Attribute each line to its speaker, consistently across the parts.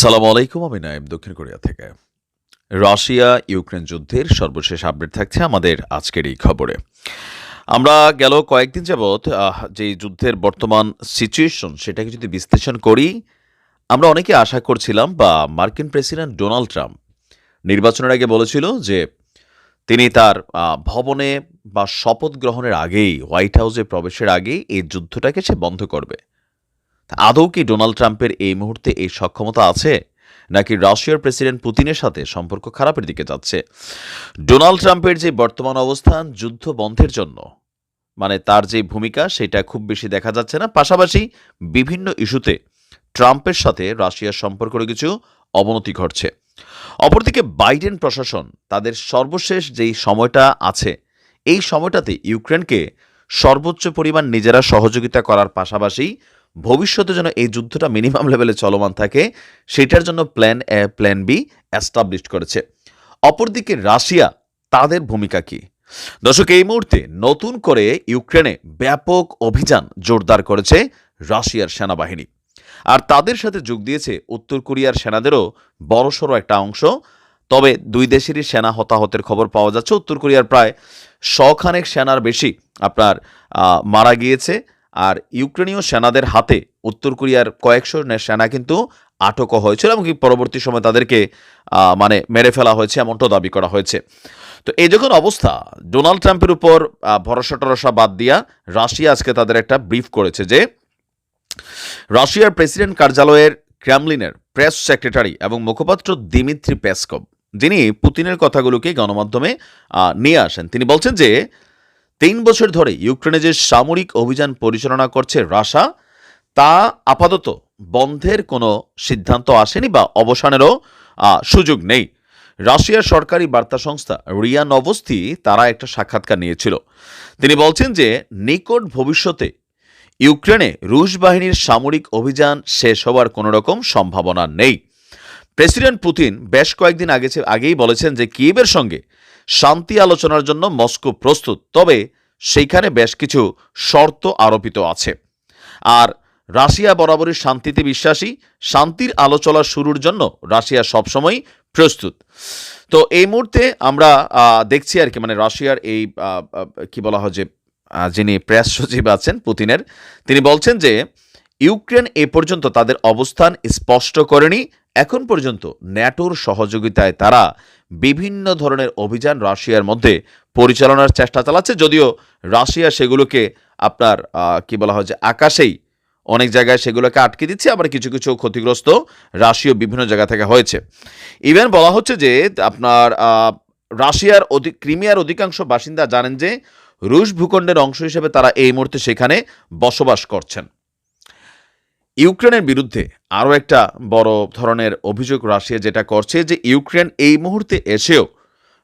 Speaker 1: আসসালামু আলাইকুম, আমি নাইম দক্ষিণ কোরিয়া থেকে। রাশিয়া ইউক্রেন যুদ্ধের সর্বশেষ আপডেট থাকছে আমাদের আজকের এই খবরে। আমরা গেল কয়েকদিন যাবৎ যে যুদ্ধের বর্তমান সিচুয়েশন সেটাকে যদি বিশ্লেষণ করি, আমরা অনেকে আশা করছিলাম বা মার্কিন প্রেসিডেন্ট ডোনাল্ড ট্রাম্প নির্বাচনের আগে বলেছিল যে তিনি তার ভবনে বা শপথ গ্রহণের আগেই, হোয়াইট হাউসে প্রবেশের আগেই এই যুদ্ধটাকে সে বন্ধ করবে। আদৌ কি ডোনাল্ড ট্রাম্পের এই মুহূর্তে এই সক্ষমতা আছে, নাকি রাশিয়ার প্রেসিডেন্ট পুতিনের সাথে সম্পর্ক খারাপের দিকে যাচ্ছে? ডোনাল্ড ট্রাম্পের যে বর্তমান অবস্থান যুদ্ধ বন্ধের জন্য মানে তার যে ভূমিকা সেটা খুব বেশি দেখা যাচ্ছে না। পাশাপাশি বিভিন্ন ইস্যুতে ট্রাম্পের সাথে রাশিয়ার সম্পর্কের কিছু অবনতি ঘটছে। অপরদিকে বাইডেন প্রশাসন তাদের সর্বশেষ যেই সময়টা আছে, এই সময়টাতে ইউক্রেনকে সর্বোচ্চ পরিমাণ নিজেরা সহযোগিতা করার পাশাপাশি ভবিষ্যতে যেন এই যুদ্ধটা মিনিমাম লেভেলে চলমান থাকে, সেটার জন্য plan A plan B establish করেছে। অপরদিকে রাশিয়া, তাদের ভূমিকা কি? দর্শক, এই মুহূর্তে নতুন করে ইউক্রেনে ব্যাপক অভিযান জোরদার করেছে রাশিয়ার সেনাবাহিনী। আর তাদের সাথে যোগ দিয়েছে উত্তর কোরিয়ার সেনাদেরও বড়সড় একটা অংশ। তবে দুই দেশেরই সেনা হতাহতের খবর পাওয়া যাচ্ছে। উত্তর কোরিয়ার প্রায় শখানেক সেনার বেশি আপনার মারা গিয়েছে। আর ইউক্রেনীয় সেনাদের হাতে উত্তর কোরিয়ার কয়েকশো সেনা কিন্তু আটকও হয়েছিল এবং পরবর্তী সময় তাদেরকে মানে মেরে ফেলা হয়েছে এমনটাও দাবি করা হয়েছে। তো এই যখন অবস্থা, ডোনাল্ড ট্রাম্পের উপর ভরসা টরসা বাদ দিয়া রাশিয়া আজকে তাদের একটা ব্রিফ করেছে যে, রাশিয়ার প্রেসিডেন্ট কার্যালয়ের ক্র্যামলিনের প্রেস সেক্রেটারি এবং মুখপাত্র দিমিত্রি পেসকভ, যিনি পুতিনের কথাগুলোকে গণমাধ্যমে নিয়ে আসেন। তিনি বলছেন যে তিন বছর ধরে ইউক্রেনে যে সামরিক অভিযান পরিচালনা করছে রাশা, তা আপাতত বন্ধের কোনো সিদ্ধান্ত আসেনি বা অবসানেরও সুযোগ নেই। রাশিয়ার সরকারি বার্তা সংস্থা রিয়া নভস্তি তারা একটা সাক্ষাৎকার নিয়েছিল। তিনি বলছেন যে, নিকট ভবিষ্যতে ইউক্রেনে রুশ বাহিনীর সামরিক অভিযান শেষ হওয়ার কোনো রকম সম্ভাবনা নেই। প্রেসিডেন্ট পুতিন বেশ কয়েকদিন আগে, আগেই বলেছেন যে, কিয়েভের সঙ্গে শান্তি আলোচনার জন্য মস্কো প্রস্তুত, তবে সেইখানে বেশ কিছু শর্ত আরোপিত আছে। আর রাশিয়া বরাবরই শান্তিতে বিশ্বাসী, শান্তির আলোচনা শুরুর জন্য রাশিয়া সবসময় প্রস্তুত। তো এই মুহূর্তে আমরা দেখছি আর কি মানে রাশিয়ার এই কি বলা হয় যে যিনি প্রেস সচিব আছেন পুতিনের, তিনি বলছেন যে, ইউক্রেন এ পর্যন্ত তাদের অবস্থান স্পষ্ট করেনি এখন পর্যন্ত ন্যাটোর সহযোগিতায় তারা বিভিন্ন ধরনের অভিযান রাশিয়ার মধ্যে পরিচালনার চেষ্টা চালাচ্ছে, যদিও রাশিয়া সেগুলোকে আপনার কি বলা হয় যে আকাশেই অনেক জায়গায় সেগুলোকে আটকে দিচ্ছে, আবার কিছু কিছু ক্ষতিগ্রস্ত রাশিয়া বিভিন্ন জায়গা থেকে হয়েছে। ইভেন বলা হচ্ছে যে আপনার রাশিয়ার অধিক ক্রিমিয়ার অধিকাংশ বাসিন্দা জানেন যে রুশ ভূখণ্ডের অংশ হিসেবে তারা এই মুহূর্তে সেখানে বসবাস করছেন। ইউক্রেনের বিরুদ্ধে আরও একটা বড় ধরনের অভিযোগ রাশিয়া যেটা করছে যে ইউক্রেন এই মুহূর্তে এসেও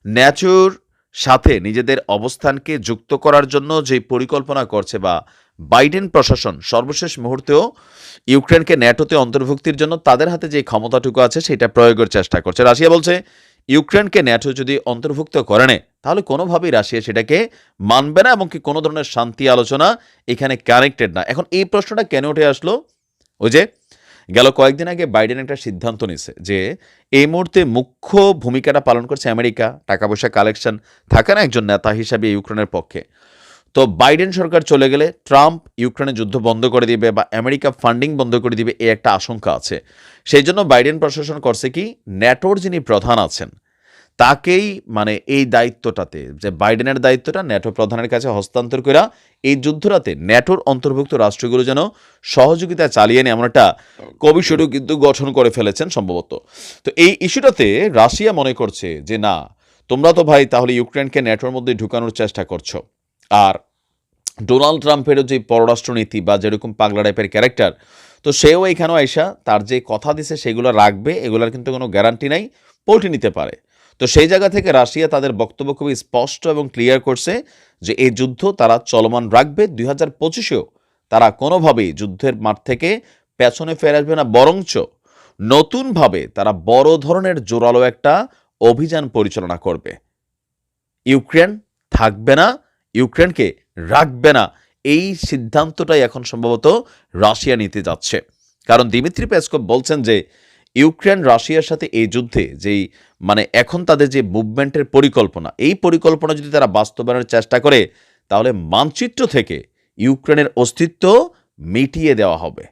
Speaker 1: ন্যাচুর সাথে নিজেদের অবস্থানকে যুক্ত করার জন্য যে পরিকল্পনা করছে বা বাইডেন প্রশাসন সর্বশেষ মুহূর্তেও ইউক্রেনকে ন্যাটোতে অন্তর্ভুক্তির জন্য তাদের হাতে যে ক্ষমতাটুকু আছে সেটা প্রয়োগের চেষ্টা করছে। রাশিয়া বলছে, ইউক্রেনকে ন্যাটো যদি অন্তর্ভুক্ত করে নেয়, তাহলে কোনোভাবেই রাশিয়া সেটাকে মানবে না এবং কি কোনো ধরনের শান্তি আলোচনা এখানে কানেক্টেড না। এখন এই প্রশ্নটা কেন উঠে আসলো? ওই যে গেল কয়েকদিন আগে বাইডেন একটা সিদ্ধান্ত নিছে যে এই মুহূর্তে মুখ্য ভূমিকাটা পালন করছে আমেরিকা, টাকা পয়সা কালেকশন থাকে না একজন নেতা হিসাবে ইউক্রেনের পক্ষে। তো বাইডেন সরকার চলে গেলে ট্রাম্প ইউক্রেনে যুদ্ধ বন্ধ করে দিবে বা আমেরিকা ফান্ডিং বন্ধ করে দিবে, এই একটা আশঙ্কা আছে। সেই জন্য বাইডেন প্রশাসন করছে কি, ন্যাটোর যিনি প্রধান আছেন তাকেই মানে এই দায়িত্বটাতে, যে বাইডেনের দায়িত্বটা ন্যাটো প্রধানের কাছে হস্তান্তর করা এই যুদ্ধটাতে ন্যাটোর অন্তর্ভুক্ত রাষ্ট্রগুলো যেন সহযোগিতা চালিয়ে নেয়, এমন একটা কমিশনও কিন্তু গঠন করে ফেলেছেন সম্ভবত। তো এই ইস্যুটাতে রাশিয়া মনে করছে যে, না, তোমরা তো ভাই তাহলে ইউক্রেনকে ন্যাটোর মধ্যে ঢুকানোর চেষ্টা করছ। আর ডোনাল্ড ট্রাম্পেরও যে পররাষ্ট্রনীতি বা যেরকম পাগলা টাইপের ক্যারেক্টার, তো সেও এখানেও আইসা তার যে কথা দিছে সেগুলো রাখবে, এগুলোর কিন্তু কোনো গ্যারান্টি নাই পল্টি নিতে পারে। তো সেই জায়গা থেকে রাশিয়া তাদের বক্তব্য খুবই স্পষ্ট এবং ক্লিয়ার করছে যে এই যুদ্ধ তারা চলমান রাখবে। দুই হাজার পঁচিশেও তারা কোনোভাবেই যুদ্ধের মাঠ থেকে পেছনে ফেরে আসবে না, বরঞ্চ নতুনভাবে তারা বড় ধরনের জোরালো একটা অভিযান পরিচালনা করবে। ইউক্রেন থাকবে না, ইউক্রেনকে রাখবে না। এই সিদ্ধান্তটাই এখন সম্ভবত রাশিয়া নিতে যাচ্ছে। কারণ দিমিত্রি পেসকভ বলছেন যে ইউক্রেন, রাশিয়ার সাথে এই যুদ্ধে যেই মানে এখন তাদের যে মুভমেন্টের পরিকল্পনা, এই পরিকল্পনা যদি তারা বাস্তবায়নের চেষ্টা করে, তাহলে মানচিত্র থেকে ইউক্রেনের অস্তিত্ব মিটিয়ে দেওয়া হবে।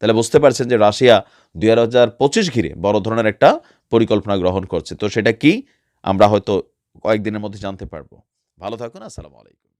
Speaker 1: তাহলে বুঝতে পারছেন যে রাশিয়া দুই হাজার পঁচিশ ঘিরে বড় ধরনের একটা পরিকল্পনা গ্রহণ করছে। তো সেটা কি? আমরা হয়তো কয়েকদিনের মধ্যে জানতে পারব। ভালো থাকুন, আসসালামু আলাইকুম।